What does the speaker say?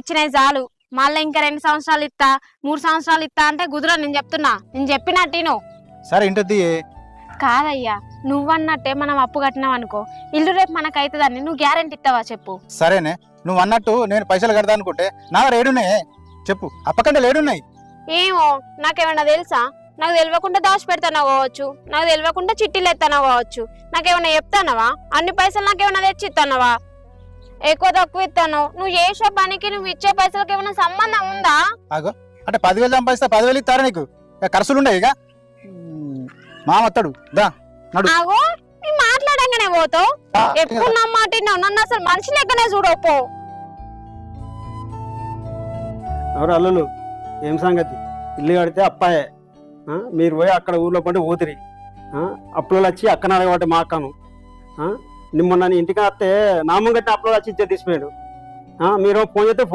ఇచ్చినాయి చాలు. మళ్ళీ ఇంకా రెండు సంవత్సరాలు ఇస్తా మూడు సంవత్సరాలు ఇస్తా అంటే కుదర నేను చెప్తున్నా. నేను చెప్పినట్టు సరే ఇంటది కాదయ్యా నువ్వన్నట్టే మనం అప్పు కట్టినాం అనుకో. ఇల్లు రేపు మనకు అవుతుందని నువ్వు గ్యారెంటీ ఇస్తావా చెప్పు. సరేనే నువ్వు అన్నట్టు నేను పైసలు కడతా అనుకుంటే నా దగ్గర ఏడున్నాయి? చెప్పు అప్పకంటే లేడున్నాయి. ఏమో నాకేమన్నా తెలుసా? నాకు తెలియకుండా దాచి పెడతానో కావచ్చు నాకు తెలియకుండా చిట్టీలు ఎత్తానో కావచ్చు. నాకేమన్నా చెప్తానవా? అన్ని పైసలు నాకేమన్నా తెచ్చి ఇస్తానవా ఎక్కువ తక్కువ ఇస్తాను. నువ్వు చేసే పనికి నువ్వు ఇచ్చే పైసలకి ఏమైనా సంబంధం ఉందా? అంటే పదివేలు సంపాదిస్తే పదివేలు ఇస్తారా నీకు? ఇక ఖర్చులు ఉన్నాయి ఇక. ఉమ్, మామ వస్తాడు. దా ఆగో. నీ మాట్లాడంగానే పోతావు. ఎప్పుడు నా మాట విన్నావు? నన్ను అసలు మనిషి లెక్కనే చూడపో ఎవరు అల్లులు ఏం సంగతి? ఇల్లు కడితే అప్పాయే. ఆ, మీరు పోయి అక్కడ ఊర్లో పండి ఊతిరి అప్పులు వచ్చి అక్కన అడగబట్టి మా అక్కను. ఆ, నిన్న మొన్న ఇంటికి వస్తే నామం కట్టిన అప్లోడ్ వచ్చి ఇచ్చే తీసుకున్నాడు ఆ, మీరు ఫోన్ చేస్తే ఫోన్